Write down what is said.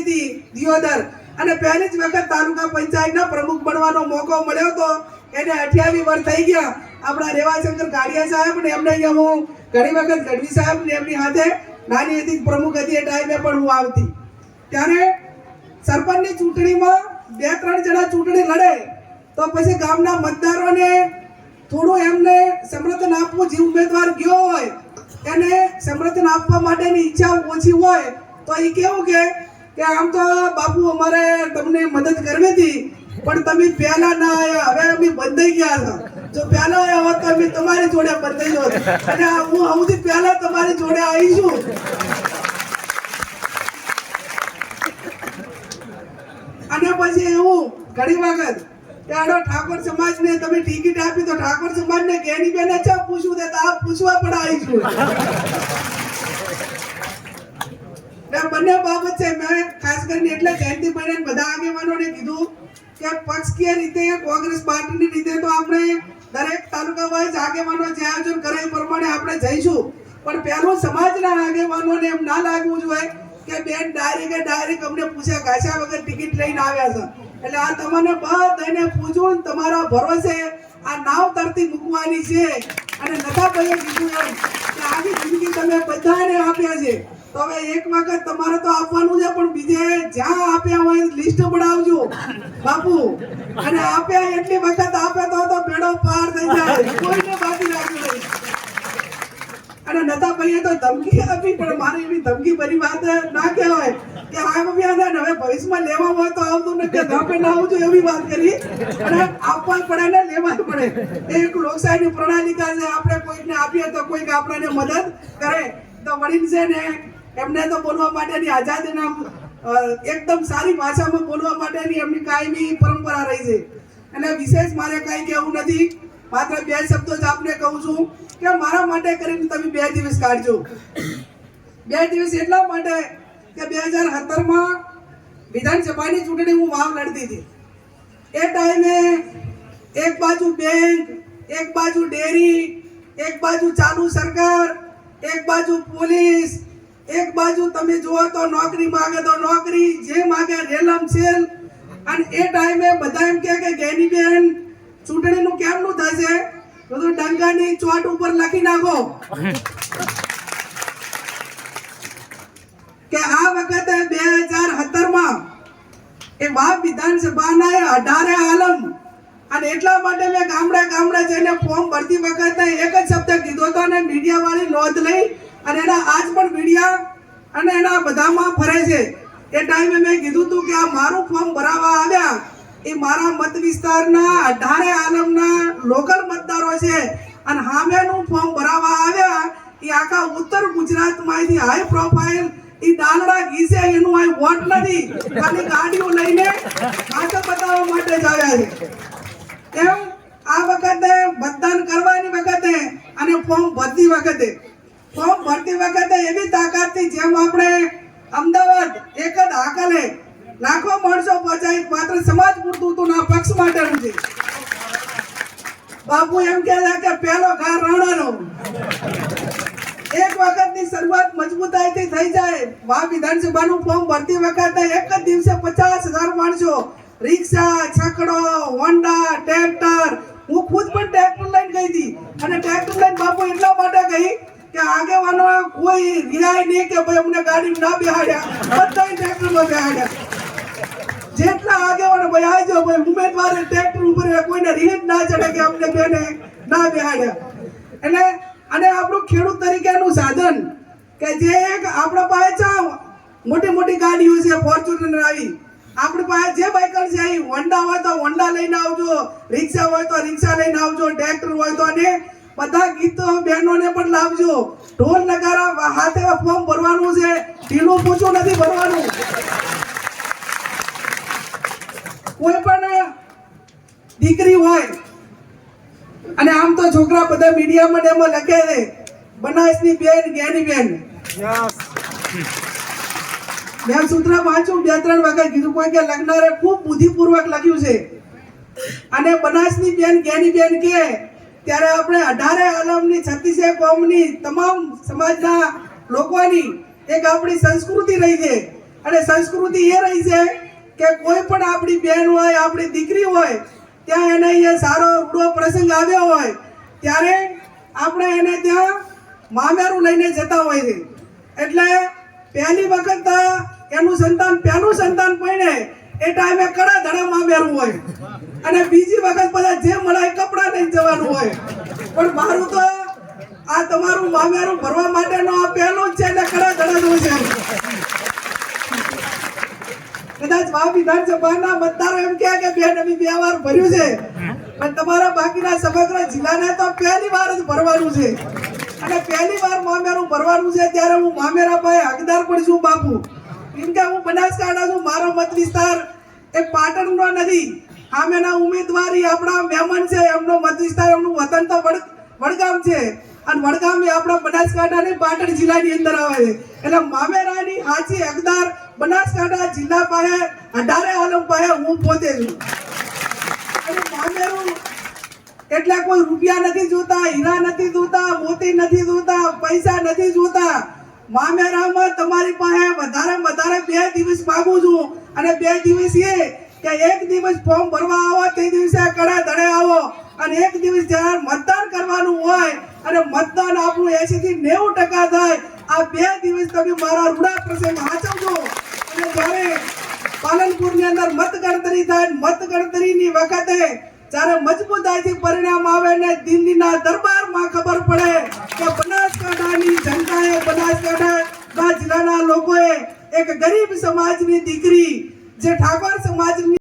કરી હતી દિયોદર. અને પહેલી જ વખત તાલુકા પંચાયતના પ્રમુખ બનવાનો મોકો મળ્યો હતો એને અઠ્યાવીસ વર્ષ થઈ ગયા. આપણા રેવાશંકર ગાડિયા સાહેબ ને એમને અહીંયા હું ઘણી વખત ગઢવી સાહેબ ને એમની હાથે નાની હતી, પ્રમુખ હતી એ ટાઈમે પણ હું આવતી. ત્યારે સરપંચની ચૂંટણીમાં બે ત્રણ જણા ચૂંટણી લડે, તો પછી ગામના મતદારોને થોડું એમને સમર્થન આપવું જે ઉમેદવાર ગયો હોય, એને સમર્થન આપવા માટેની ઈચ્છા ઓછી હોય, તો એ કેવું કે કે આમ તો બાપુ અમારે તમને મદદ કરવી હતી, પણ તમે પહેલા ના આવ્યા. હવે અમે બંધાઈ ગયા હતા. જો પહેલા આવ્યા હોત તો અમે તમારી જોડે બંધાઈ હોત. અને હું સૌથી પહેલા તમારી જોડે આવીશું અને પછી એવું ઘણી વખત આનો ઠાકોર સમાજને તમે ટિકિટ આપી તો ઠાકોર સમાજને કેની બેને ચા પૂછવું તે તો આ પૂછવા પણ આવીશું ને બંને બાબત છે, મેં ખાસ કરીને એટલે જયંતિભાઈને બધા આગેવાનોને કીધું કે પક્ષકીય રીતે કોંગ્રેસ પાર્ટીની રીતે તો આપણે દરેક તાલુકા વાઇઝ આગેવાનો જે આયોજન કરે એ પ્રમાણે આપણે જઈશું. પણ પહેલું સમાજના આગેવાનોને એમ ના લાગવું જોઈએ કે બેન ડાયરેક્ટ ડાયરેક્ટ અમને પૂછ્યા ઘાસ્યા વગર ટિકિટ લઈને આવ્યા છે. એટલે આ તમને બધાને પૂછવું તમારા ભરોસે આ નાવ તરતી મૂકવાની છે. અને નતા ભાઈએ કીધું એમ કે આવી જિંદગી તમે બધાને આપ્યા છે. હવે એક વખત તમારે તો આપવાનું છે, પણ બીજે જ્યાં આપ્યા હોય લિસ્ટ બનાવજો બાપુ, અને આપ્યા એટલી વખત આપે તો તો પાર થઈ જાય. કોઈને બાકી રાખવું નહીં. અને નતા ભાઈએ તો ધમકી આપી, પણ મારી એવી ધમકી ભરી વાત ના કહેવાય કે હા છે ને હવે ભવિષ્યમાં લેવા હોય તો આવતું ને કે ગામે ના આવજો એવી વાત કરી. અને આપવા પડે ને લેવા પડે. એ એક લોકશાહીની પ્રણાલિકા છે. આપણે કોઈને આપીએ તો કોઈક આપણને મદદ કરે. તો વડીલ છે ને એમને તો બોલવા માટેની આઝાદીના એકદમ સારી ભાષામાં બોલવા માટેની એમની કાયમી પરંપરા રહી છે. અને વિશેષ મારે કંઈ કહેવું નથી, માત્ર બે શબ્દો જ આપને કહું છું કે મારા માટે કરીને તમે બે દિવસ કાઢજો. બે દિવસ એટલા માટે કે બે હજાર સત્તરમાં વિધાનસભાની ચૂંટણી હું વાવ લડતી હતી. એ ટાઈમે એક બાજુ બેંક, એક બાજુ ડેરી, એક બાજુ ચાલુ સરકાર, એક બાજુ પોલીસ એક બાજુ તમે જુઓ તો નોકરી માંગે તો નોકરી, જે માગે રેલમ સેલ. અને એ ટાઈમે બધા એમ કહે કે ગેનીબેન ચૂંટણીનું કેમનું થશે? બધું ડંગાની ચોટ ઉપર લખી નાખો. કે આ વખતે બે હજાર સત્તરમાં એ વાવ વિધાનસભાના એ અઢારે આલમ. અને એટલા માટે મેં ગામડે ગામડે જઈને ફોર્મ ભરતી વખતે એક જ શબ્દ કીધો હતો અને મીડિયા વાળી નોંધ લઈ અને એના આજ પણ મીડિયા અને એના બધામાં ફરે છે. એ ટાઈમે મેં કીધું હતું કે આ મારું ફોર્મ ભરાવા આવ્યા. એ મારા મત વિસ્તારના અઢારે આલમના લોકલ મતદારો છે. અને હામેનું ફોર્મ ભરાવા આવ્યા. એ આખા ઉત્તર ગુજરાતમાંથી હાઈ પ્રોફાઇલ એ દાનડા ઘીસે એનું આ વોટ નથી. ખાલી ગાડીઓ લઈને ભાષા બતાવવા માટે જ આવ્યા છે. એમ આ વખતે મતદાન કરવાની વખતે અને ફોર્મ ભરતી વખતે. ફોર્મ ભરતી વખતે એવી તાકાતથી જેમ આપણે અમદાવાદ એક જ આકલે લાખો માણસો પહોંચાય, માત્ર સમાજ પૂરતું હતું ના પક્ષ માટેનું છે. બાપુ એમ કહે કે પહેલો ઘા રાણાનો. એક વખતની શરૂઆત મજબૂતાઈથી થઈ જાય. વા વિધાનસભાનું ફોર્મ ભરતી વખતે એક જ દિવસે પચાસ હજાર માણસો રિક્ષા, છકડો, હોન્ડા, ટ્રેક્ટર, હું ખુદ પણ ટ્રેક્ટર લઈને ગઈ હતી. અને ટ્રેક્ટર લઈને બાપુ એટલા માટે ગઈ કે આગેવાનો કોઈ રિહાય નહીં કે ભાઈ અમને ગાડી ના બેહાડ્યા. બધા ટ્રેક્ટરમાં બેહાડ્યા. જેટલા આગેવાનો ભાઈ આવજો ભાઈ, ઉમેદવાર ટ્રેક્ટર ઉપર કોઈને રીત ના ચડે કે અમને બેને ના બેહાડ્યા. એટલે, અને આપણું ખેડૂત તરીકેનું સાધન કે જે એક આપણા પાસે ચા મોટી મોટી ગાડીઓ છે ફોર્ચ્યુનર આવી. આપણી પાસે જે બાઇકર છે હોન્ડા હોય તો હોન્ડા લઈને આવજો, રિક્ષા હોય તો રિક્ષા લઈને આવજો, ટ્રેક્ટર હોય તો અને બધા ગીતો બહેનોને પણ લાવજો. ઢોલ નગારા હાથે ફોર્મ ભરવાનું છે. ઢીલું પૂછું નથી ભરવાનું. કોઈ પણ દીકરી હોય અને આમ તો છોકરા બધા મીડિયામાં ને એમાં લખે છે બનાસની બેન જ્ઞાની બેન. મેં સૂત્ર વાંચ્યું બે ત્રણ વખત કીધું કોઈ કે લખનારે ખૂબ બુદ્ધિપૂર્વક લખ્યું છે. અને બનાસની બેન જ્ઞાની બેન કે ત્યારે આપણે અઢારે આલમની છત્રીસે કોમની તમામ સમાજના લોકોની એક આપણી સંસ્કૃતિ રહી છે. અને સંસ્કૃતિ એ રહી છે કે કોઈ પણ આપણી બેન હોય, આપણી દીકરી હોય, ત્યાં એને અહીંયા સારો રૂડો પ્રસંગ આવ્યો હોય, ત્યારે આપણે એને ત્યાં મામેરું લઈને જતા હોય છે. એટલે પહેલી વખત એનું સંતાન, પહેલું સંતાન પડે એ ટાઈમે કડા ધડામાં મામેરું હોય. અને બીજી વખત બધા જે મળાય કપડા નહીં જવાનું હોય. પણ મારું તો આ તમારું મામેરું ભરવા માટેનો આ પહેલું જ છે એટલે કડા નું છે. કદાચ આ વિધાનસભાના મતદારો એમ કહે કે બેન, અમે બે વાર ભર્યું છે. પણ તમારા બાકીના સમગ્ર જિલ્લાને તો પહેલી વાર જ ભરવાનું છે. અને પહેલી વાર મામેરું ભરવાનું છે ત્યારે હું મામેરા પાસે હકદાર પણ છું બાપુ. કેમ બનાસકાંઠા છું મારો મત વિસ્તાર એ પાટણનો નથી. સામેના ઉમેદવારી આપણા મહેમાન છે, એમનો મત વિસ્તાર, એમનું વતન તો વડ, વડગામ છે. અને વડગામ એ આપણા બનાસકાંઠાની પાટણ જિલ્લાની અંદર આવે છે. એટલે મામેરાની હાચી હકદાર બનાસકાંઠા જિલ્લા પાસે, અઢારે આલમ પાસે હું પોતે છું. મામેરું એટલે કોઈ રૂપિયા નથી જોતા, હીરા નથી જોતા, મોતી નથી જોતા, પૈસા નથી જોતા. મામેરામાં તમારી પાસે વધારે વધારે બે દિવસ માગું છું. અને બે દિવસ એ કે એક દિવસ ફોર્મ ભરવા આવો, તે દિવસે કડા ધડે આવો. અને એક દિવસ જ્યારે મતદાન કરવાનું હોય, અને મતદાન આપણું એસી થી નેવું ટકા થાય, આ બે દિવસ તમે મારા રૂડા પ્રસંગ હાચવજો અને જ્યારે પાલનપુરની અંદર મતગણતરી થાય મત ગણતરીની વખતે જ્યારે મજબૂતાઈથી પરિણામ આવે ને દિલ્હીના દરબારમાં ખબર પડે કે બનાસકાંઠાની જનતાએ, બનાસકાંઠા જિલ્લાના લોકોએ એક ગરીબ સમાજની દીકરી, જે ઠાકોર સમાજની